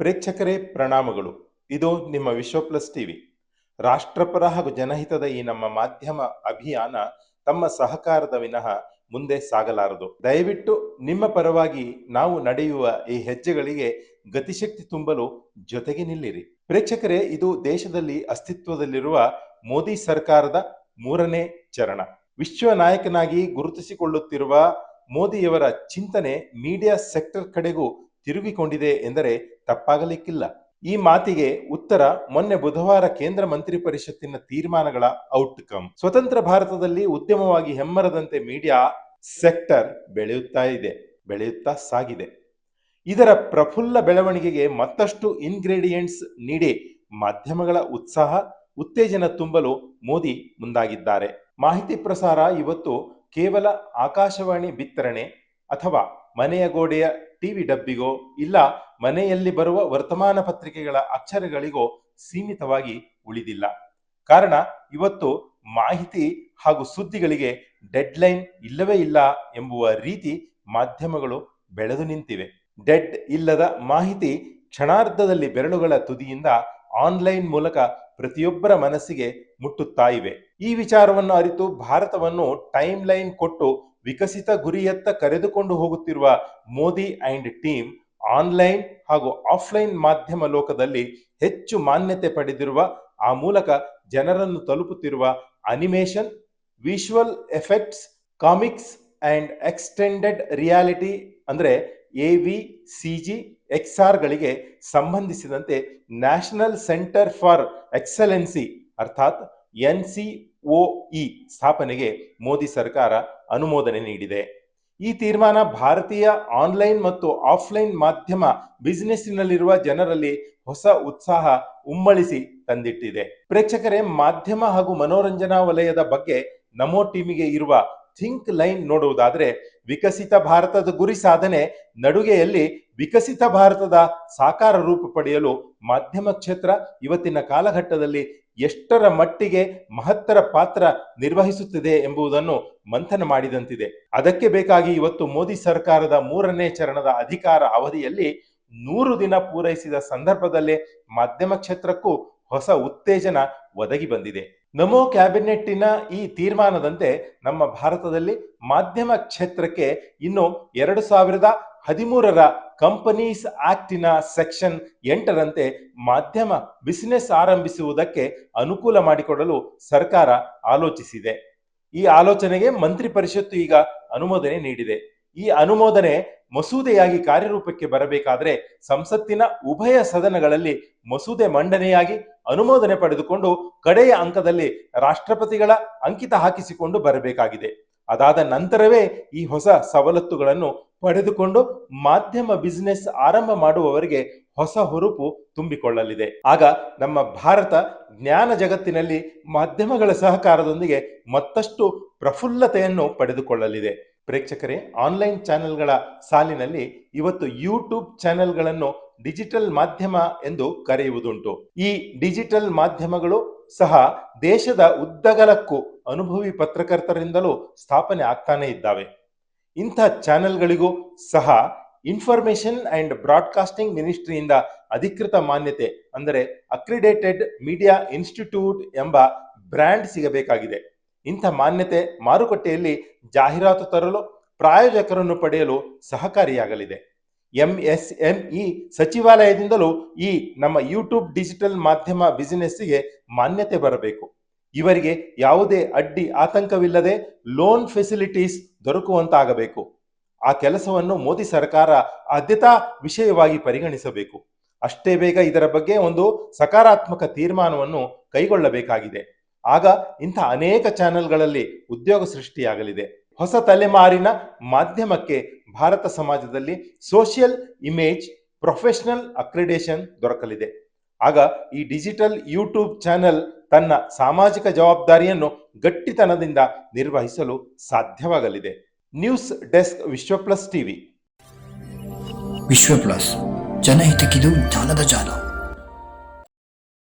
ಪ್ರೇಕ್ಷಕರೇ ಪ್ರಣಾಮಗಳು. ಇದು ನಿಮ್ಮ ವಿಶ್ವ ಪ್ಲಸ್ ಟಿವಿ ರಾಷ್ಟ್ರಪರ ಹಾಗೂ ಜನಹಿತದ ಈ ನಮ್ಮ ಮಾಧ್ಯಮ ಅಭಿಯಾನ ತಮ್ಮ ಸಹಕಾರದ ವಿನಃ ಮುಂದೆ ಸಾಗಲಾರದು. ದಯವಿಟ್ಟು ನಿಮ್ಮ ಪರವಾಗಿ ನಾವು ನಡೆಯುವ ಈ ಹೆಜ್ಜೆಗಳಿಗೆ ಗತಿಶಕ್ತಿ ತುಂಬಲು ಜೊತೆಗೆ ನಿಲ್ಲಿರಿ. ಪ್ರೇಕ್ಷಕರೇ, ಇದು ದೇಶದಲ್ಲಿ ಅಸ್ತಿತ್ವದಲ್ಲಿರುವ ಮೋದಿ ಸರ್ಕಾರದ ಮೂರನೇ ಚರಣ. ವಿಶ್ವ ನಾಯಕನಾಗಿ ಗುರುತಿಸಿಕೊಳ್ಳುತ್ತಿರುವ ಮೋದಿಯವರ ಚಿಂತನೆ ಮೀಡಿಯಾ ಸೆಕ್ಟರ್ ಕಡೆಗೂ ತಿರುಗಿಕೊಂಡಿದೆ ಎಂದರೆ ತಪ್ಪಾಗಲಿಕ್ಕಿಲ್ಲ. ಈ ಮಾತಿಗೆ ಉತ್ತರ ಮೊನ್ನೆ ಬುಧವಾರ ಕೇಂದ್ರ ಮಂತ್ರಿ ಪರಿಷತ್ತಿನ ತೀರ್ಮಾನಗಳ ಔಟ್ಕಮ್ ಸ್ವತಂತ್ರ ಭಾರತದಲ್ಲಿ ಉದ್ಯಮವಾಗಿ ಹೆಮ್ಮರದಂತೆ ಮೀಡಿಯಾ ಸೆಕ್ಟರ್ ಬೆಳೆಯುತ್ತಾ ಇದೆ, ಬೆಳೆಯುತ್ತಾ ಸಾಗಿದೆ. ಇದರ ಪ್ರಫುಲ್ಲ ಬೆಳವಣಿಗೆಗೆ ಮತ್ತಷ್ಟು ಇನ್ಗ್ರೀಡಿಯೆಂಟ್ಸ್ ನೀಡಿ ಮಾಧ್ಯಮಗಳ ಉತ್ಸಾಹ, ಉತ್ತೇಜನ ತುಂಬಲು ಮೋದಿ ಮುಂದಾಗಿದ್ದಾರೆ. ಮಾಹಿತಿ ಪ್ರಸಾರ ಇವತ್ತು ಕೇವಲ ಆಕಾಶವಾಣಿ ಬಿತ್ತರಣೆ ಅಥವಾ ಮನೆಯ ಗೋಡೆಯ ಟಿವಿ ಡಬ್ಬಿಗೋ ಇಲ್ಲ ಮನೆಯಲ್ಲಿ ಬರುವ ವರ್ತಮಾನ ಪತ್ರಿಕೆಗಳ ಅಕ್ಷರಗಳಿಗೋ ಸೀಮಿತವಾಗಿ ಉಳಿದಿಲ್ಲ. ಕಾರಣ ಇವತ್ತು ಮಾಹಿತಿ ಹಾಗೂ ಸುದ್ದಿಗಳಿಗೆ ಡೆಡ್ ಲೈನ್ ಇಲ್ಲವೇ ಇಲ್ಲ ಎಂಬುವ ರೀತಿ ಮಾಧ್ಯಮಗಳು ಬೆಳೆದು ನಿಂತಿವೆ. ಡೆಡ್ ಇಲ್ಲದ ಮಾಹಿತಿ ಕ್ಷಣಾರ್ಧದಲ್ಲಿ ಬೆರಳುಗಳ ತುದಿಯಿಂದ ಆನ್ಲೈನ್ ಮೂಲಕ ಪ್ರತಿಯೊಬ್ಬರ ಮನಸ್ಸಿಗೆ ಮುಟ್ಟುತ್ತಾ ಇವೆ. ಈ ವಿಚಾರವನ್ನು ಅರಿತು ಭಾರತವನ್ನು ಟೈಮ್ ಲೈನ್ ಕೊಟ್ಟು ವಿಕಸಿತ ಗುರಿಯತ್ತ ಕರೆದುಕೊಂಡು ಹೋಗುತ್ತಿರುವ ಮೋದಿ ಅಂಡ್ ಟೀಮ್ ಆನ್ಲೈನ್ ಹಾಗೂ ಆಫ್ಲೈನ್ ಮಾಧ್ಯಮ ಲೋಕದಲ್ಲಿ ಹೆಚ್ಚು ಮಾನ್ಯತೆ ಪಡೆದಿರುವ, ಆ ಮೂಲಕ ಜನರನ್ನು ತಲುಪುತ್ತಿರುವ animation visual effects, comics and extended reality ಅಂದ್ರೆ ಎ ವಿ ಸಿ ಜಿ ಗಳಿಗೆ ಸಂಬಂಧಿಸಿದಂತೆ ನ್ಯಾಷನಲ್ ಸೆಂಟರ್ ಫಾರ್ ಎಕ್ಸಲೆನ್ಸಿ ಅರ್ಥಾತ್ ಎನ್ ಸಿ ಇ ಸ್ಥಾಪನೆಗೆ ಮೋದಿ ಸರ್ಕಾರ ಅನುಮೋದನೆ ನೀಡಿದೆ. ಈ ತೀರ್ಮಾನ ಭಾರತೀಯ ಆನ್ಲೈನ್ ಮತ್ತು ಆಫ್ಲೈನ್ ಮಾಧ್ಯಮ ಬಿಸಿನೆಸ್ನಲ್ಲಿರುವ ಜನರಲ್ಲಿ ಹೊಸ ಉತ್ಸಾಹ ಉಮ್ಮಳಿಸಿ ತಂದಿಟ್ಟಿದೆ. ಪ್ರೇಕ್ಷಕರೇ, ಮಾಧ್ಯಮ ಹಾಗೂ ಮನೋರಂಜನಾ ವಲಯದ ಬಗ್ಗೆ ನಮೋ ಟೀಮಿಗೆ ಇರುವ ಥಿಂಕ್ ಲೈನ್ ನೋಡುವುದಾದ್ರೆ ವಿಕಸಿತ ಭಾರತದ ಗುರಿ ಸಾಧನೆ ನಡುಗೆಯಲ್ಲಿ ವಿಕಸಿತ ಭಾರತದ ಸಾಕಾರ ರೂಪ ಪಡೆಯಲು ಮಾಧ್ಯಮ ಕ್ಷೇತ್ರ ಇವತ್ತಿನ ಕಾಲಘಟ್ಟದಲ್ಲಿ ಎಷ್ಟರ ಮಟ್ಟಿಗೆ ಮಹತ್ತರ ಪಾತ್ರ ನಿರ್ವಹಿಸುತ್ತಿದೆ ಎಂಬುದನ್ನು ಮಂಥನ ಮಾಡಿದಂತಿದೆ. ಅದಕ್ಕೆ ಬೇಕಾಗಿ ಇವತ್ತು ಮೋದಿ ಸರ್ಕಾರದ ಮೂರನೇ ಚರಣದ ಅಧಿಕಾರ ಅವಧಿಯಲ್ಲಿ ನೂರು ದಿನ ಪೂರೈಸಿದ ಸಂದರ್ಭದಲ್ಲೇ ಮಾಧ್ಯಮ ಕ್ಷೇತ್ರಕ್ಕೂ ಹೊಸ ಉತ್ತೇಜನ ಒದಗಿ ಬಂದಿದೆ. ನಮೋ ಕ್ಯಾಬಿನೆಟ್ಟಿನ ಈ ತೀರ್ಮಾನದಂತೆ ನಮ್ಮ ಭಾರತದಲ್ಲಿ ಮಾಧ್ಯಮ ಕ್ಷೇತ್ರಕ್ಕೆ ಇನ್ನು ಎರಡು ಸಾವಿರದ ಹದಿಮೂರರ ಕಂಪನೀಸ್ ಆಕ್ಟಿನ ಸೆಕ್ಷನ್ ಎಂಟರಂತೆ ಮಾಧ್ಯಮ ಬಿಸಿನೆಸ್ ಆರಂಭಿಸುವುದಕ್ಕೆ ಅನುಕೂಲ ಮಾಡಿಕೊಡಲು ಸರ್ಕಾರ ಆಲೋಚಿಸಿದೆ. ಈ ಆಲೋಚನೆಗೆ ಮಂತ್ರಿ ಪರಿಷತ್ತು ಈಗ ಅನುಮೋದನೆ ನೀಡಿದೆ. ಈ ಅನುಮೋದನೆ ಮಸೂದೆಯಾಗಿ ಕಾರ್ಯರೂಪಕ್ಕೆ ಬರಬೇಕಾದರೆ ಸಂಸತ್ತಿನ ಉಭಯ ಸದನಗಳಲ್ಲಿ ಮಸೂದೆ ಮಂಡನೆಯಾಗಿ ಅನುಮೋದನೆ ಪಡೆದುಕೊಂಡು ಕಡೆಯ ಅಂಕದಲ್ಲಿ ರಾಷ್ಟ್ರಪತಿಗಳ ಅಂಕಿತ ಹಾಕಿಸಿಕೊಂಡು ಬರಬೇಕಾಗಿದೆ. ಅದಾದ ನಂತರವೇ ಈ ಹೊಸ ಸವಲತ್ತುಗಳನ್ನು ಪಡೆದುಕೊಂಡು ಮಾಧ್ಯಮ ಬಿಸಿನೆಸ್ ಆರಂಭ ಮಾಡುವವರಿಗೆ ಹೊಸ ಹುರುಪು ತುಂಬಿಕೊಳ್ಳಲಿದೆ. ಆಗ ನಮ್ಮ ಭಾರತ ಜ್ಞಾನ ಜಗತ್ತಿನಲ್ಲಿ ಮಾಧ್ಯಮಗಳ ಸಹಕಾರದೊಂದಿಗೆ ಮತ್ತಷ್ಟು ಪ್ರಫುಲ್ಲತೆಯನ್ನು ಪಡೆದುಕೊಳ್ಳಲಿದೆ. ಪ್ರೇಕ್ಷಕರೇ ಆನ್ಲೈನ್ ಚಾನೆಲ್ಗಳ ಸಾಲಿನಲ್ಲಿ ಇವತ್ತು ಯೂಟ್ಯೂಬ್ ಚಾನೆಲ್ಗಳನ್ನು ಡಿಜಿಟಲ್ ಮಾಧ್ಯಮ ಎಂದು ಕರೆಯುವುದುಂಟು. ಈ ಡಿಜಿಟಲ್ ಮಾಧ್ಯಮಗಳು ಸಹ ದೇಶದ ಉದ್ದಗಲಕ್ಕೂ ಅನುಭವಿ ಪತ್ರಕರ್ತರಿಂದಲೂ ಸ್ಥಾಪನೆ ಆಗ್ತಾನೆ ಇದ್ದಾವೆ. ಇಂಥ ಚಾನೆಲ್ಗಳಿಗೂ ಸಹ ಇನ್ಫಾರ್ಮೇಶನ್ ಅಂಡ್ ಬ್ರಾಡ್ಕಾಸ್ಟಿಂಗ್ ಮಿನಿಸ್ಟ್ರಿಯಿಂದ ಅಧಿಕೃತ ಮಾನ್ಯತೆ, ಅಂದರೆ ಅಕ್ರಿಡೇಟೆಡ್ ಮೀಡಿಯಾ ಇನ್ಸ್ಟಿಟ್ಯೂಟ್ ಎಂಬ ಬ್ರ್ಯಾಂಡ್ ಸಿಗಬೇಕಾಗಿದೆ. ಇಂಥ ಮಾನ್ಯತೆ ಮಾರುಕಟ್ಟೆಯಲ್ಲಿ ಜಾಹೀರಾತು ತರಲು ಪ್ರಾಯೋಜಕರನ್ನು ಪಡೆಯಲು ಸಹಕಾರಿಯಾಗಲಿದೆ. ಎಂಎಸ್ಎಂಇ ಸಚಿವಾಲಯದಿಂದಲೂ ಈ ನಮ್ಮ ಯೂಟ್ಯೂಬ್ ಡಿಜಿಟಲ್ ಮಾಧ್ಯಮ ಬಿಸಿನೆಸ್ಗೆ ಮಾನ್ಯತೆ ಬರಬೇಕು. ಇವರಿಗೆ ಯಾವುದೇ ಅಡ್ಡಿ ಆತಂಕವಿಲ್ಲದೆ ಲೋನ್ ಫೆಸಿಲಿಟೀಸ್ ದೊರಕುವಂತಾಗಬೇಕು. ಆ ಕೆಲಸವನ್ನು ಮೋದಿ ಸರ್ಕಾರ ಆದ್ಯತಾ ವಿಷಯವಾಗಿ ಪರಿಗಣಿಸಬೇಕು. ಅಷ್ಟೇ ಬೇಗ ಇದರ ಬಗ್ಗೆ ಒಂದು ಸಕಾರಾತ್ಮಕ ತೀರ್ಮಾನವನ್ನು ಕೈಗೊಳ್ಳಬೇಕಾಗಿದೆ. ಆಗ ಇಂಥ ಅನೇಕ ಚಾನೆಲ್ಗಳಲ್ಲಿ ಉದ್ಯೋಗ ಸೃಷ್ಟಿಯಾಗಲಿದೆ. ಹೊಸ ತಲೆಮಾರಿನ ಮಾಧ್ಯಮಕ್ಕೆ ಭಾರತ ಸಮಾಜದಲ್ಲಿ ಸೋಷಿಯಲ್ ಇಮೇಜ್ ಪ್ರೊಫೆಷನಲ್ ಅಕ್ರಿಡೇಷನ್ ದೊರಕಲಿದೆ. ಆಗ ಈ ಡಿಜಿಟಲ್ ಯೂಟ್ಯೂಬ್ ಚಾನೆಲ್ ತನ್ನ ಸಾಮಾಜಿಕ ಜವಾಬ್ದಾರಿಯನ್ನು ಗಟ್ಟಿತನದಿಂದ ನಿರ್ವಹಿಸಲು ಸಾಧ್ಯವಾಗಲಿದೆ. News desk Vishwa plus TV. Vishwa plus ಜನಹಿತಕ್ಕಿದು ಜ್ಞಾನದ ಜಾಲ.